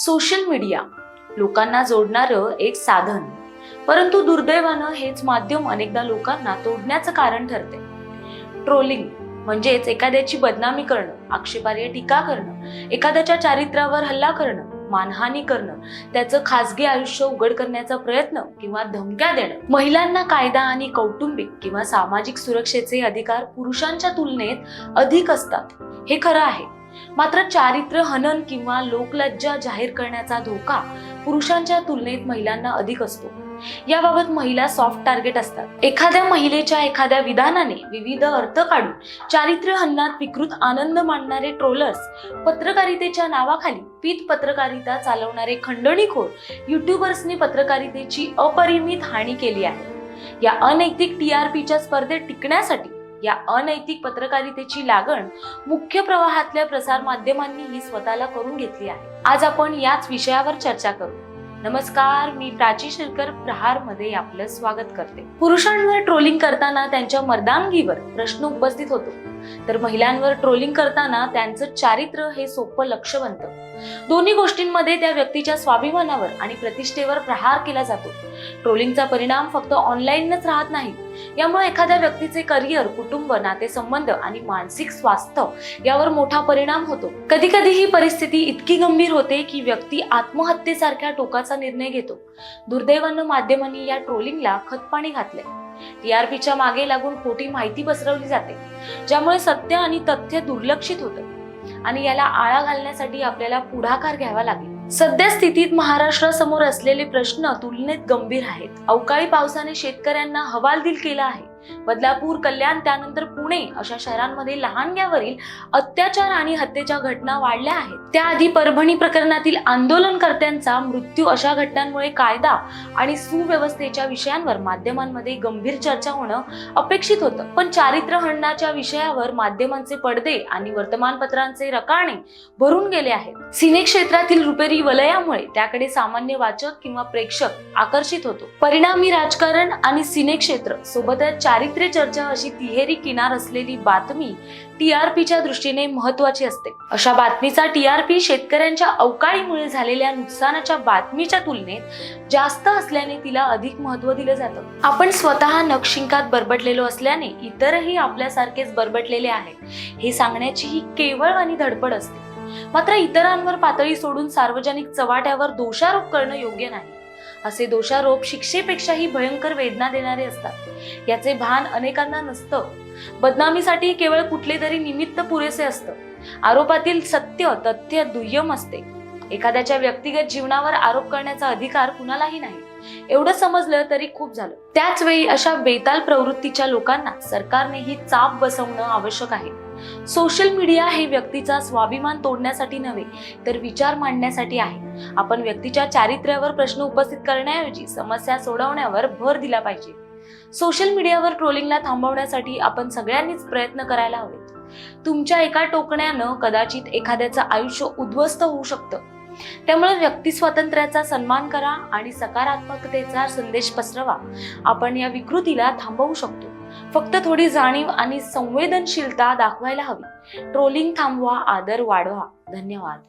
Social media लोकांना जोडणारं एक साधन. परंतु दुर्दैवानं हेच माध्यम अनेकदा लोकांना तोडण्याचं कारण ठरते. ट्रोलिंग म्हणजेच एखाद्याची बदनामी करणं आक्षेपार्ह टीका करणं एखाद्याच्या चारित्र्यावर हल्ला करणं मानहानी करणं त्याचं खासगी आयुष्य उघड करण्याचा प्रयत्न किंवा धमक्या देणं. महिलांना कायदा आणि कौटुंबिक किंवा सामाजिक सुरक्षेचे अधिकार पुरुषांच्या तुलनेत अधिक असतात. हे खरं आहे. मात्र चारित्र्य हनन किंवा लोकलज्जा जाहीर करण्याचा धोका पुरुषांच्या तुलनेत महिलांना अधिक असतो. याबाबत महिला सॉफ्ट टार्गेट असतात. एखाद्या महिलेच्या एखाद्या विधानाने विविध अर्थ काढून चारित्र्य हन्नात विकृत आनंद मांडणारे ट्रोलर्स पत्रकारितेच्या नावाखाली पीत पत्रकारिता चालवणारे खंडणीखोर युट्यूबर्सनी पत्रकारितेची अपरिमित हानी केली आहे. या अनैतिक टीआरपीच्या स्पर्धेत टिकण्यासाठी या अनैतिक पत्रकारितेची लागण मुख्य प्रवाहातल्या प्रसार माध्यमांनीही स्वतःला करून घेतली आहे. आज आपण याच विषयावर चर्चा करू. नमस्कार मी प्राची शिरकर प्रहारमध्ये आपलं स्वागत करते. पुरुषांवर ट्रोलिंग करताना त्यांच्या मर्दानगीवर प्रश्न उपस्थित होतो. तर महिलांवर ट्रोलिंग करताना त्यांचं चारित्र्य हे सोपं लक्ष बनतं दोन्ही गोष्टींमध्ये त्या व्यक्तीच्या स्वाभिमानावर आणि प्रतिष्ठेवर प्रहार केला जातो. ट्रोलिंगचा परिणाम फक्त ऑनलाईनच राहत नाही. यामुळे एखाद्या व्यक्तीचे करिअर कुटुंब नातेसंबंध आणि मानसिक स्वास्थ्य यावर मोठा परिणाम होतो. कधी कधी ही परिस्थिती इतकी गंभीर होते की व्यक्ती आत्महत्येसारख्या टोकाचा निर्णय घेतो. दुर्दैवानं माध्यमांनी या ट्रोलिंगला खतपाणी घातले टीआरपीच्या मागे लागून खोटी माहिती पसरवली जाते ज्यामुळे सत्य आणि तथ्य दुर्लक्षित होतं. आणि याला आळा घालण्यासाठी आपल्याला पुढाकार घ्यावा लागेल. सध्या स्थितीत महाराष्ट्रासमोर असलेले प्रश्न तुलनेत गंभीर आहेत. अवकाळी पावसाने शेतकऱ्यांना हवालदिल केला आहे. बदलापूर कल्याण त्यानंतर पुणे अशा शहरांमध्ये लहानग्यावरील अत्याचार आणि हत्येच्या घटना वाढल्या आहेत. त्याआधी परभणी प्रकरणातील आंदोलनकर्त्यांचा मृत्यू अशा घटनांमुळे कायदा आणि सुव्यवस्थेच्या विषयांवर माध्यमांमध्ये गंभीर चर्चा होणं अपेक्षित होतं. पण चारित्र्य हणणाच्या विषयावर माध्यमांचे पडदे आणि वर्तमानपत्रांचे रकाणे भरून गेले आहेत. सिने क्षेत्रातील रुपेरी वलयामुळे त्याकडे सामान्य वाचक किंवा प्रेक्षक आकर्षित होतो. परिणामी राजकारण आणि सिने क्षेत्र सोबतच चारित्र्य चर्चा अशी तिहेरी किनार असलेली बातमी टी आर पीच्या दृष्टीने महत्वाची असते. अशा बातमीचा टी आर पी शेतकऱ्यांच्या अवकाळीमुळे झालेल्या नुकसानाच्या बातमीच्या तुलनेत जास्त असल्याने तिला अधिक महत्त्व दिलं जातं. आपण स्वतः नक्षिंकात बरबटलेलो असल्याने इतरही आपल्यासारखेच बरबटलेले आहेत. हे सांगण्याची ही केवळ आणि धडपड असते. मात्र इतरांवर पातळी सोडून सार्वजनिक चव्हाट्यावर दोषारोप करणं योग्य नाही. असे दोषारोप शिक्षेपेक्षाही भयंकर वेदना देणारे असतात. याचे भान अनेकांना नसतं. बदनामीसाठी केवळ कुठले तरी निमित्त पुरेसे असतं. आरोपातील सत्य तथ्य दुय्यम असते. एखाद्याच्या व्यक्तिगत जीवनावर आरोप करण्याचा अधिकार कुणालाही नाही. एवढं समजलं तरी खूप झालं. त्याच वेळी अशा बेताल प्रवृत्तीच्या लोकांना सरकारनेही चाप बसवणं आवश्यक आहे. सोशल मीडिया हे व्यक्तीचा स्वाभिमान तोडण्यासाठी नव्हे तर विचार मांडण्यासाठी आहे. आपण व्यक्तीच्या चारित्र्यावर प्रश्न उपस्थित करण्याऐवजी समस्या सोडवण्यावर भर दिला पाहिजे. सोशल मीडियावर ट्रोलिंगला थांबवण्यासाठी आपण सगळ्यांनीच प्रयत्न करायला हवेत. तुमच्या एका टोकण्यानं कदाचित एखाद्याचं आयुष्य उद्ध्वस्त होऊ शकतं. त्यामुळे व्यक्ती स्वातंत्र्याचा सन्मान करा आणि सकारात्मकतेचा संदेश पसरवा. आपण या विकृतीला थांबवू शकतो. फक्त थोडी जाणीव आणि संवेदनशीलता दाखवायला हवी. ट्रोलिंग थांबवा आदर वाढवा. धन्यवाद.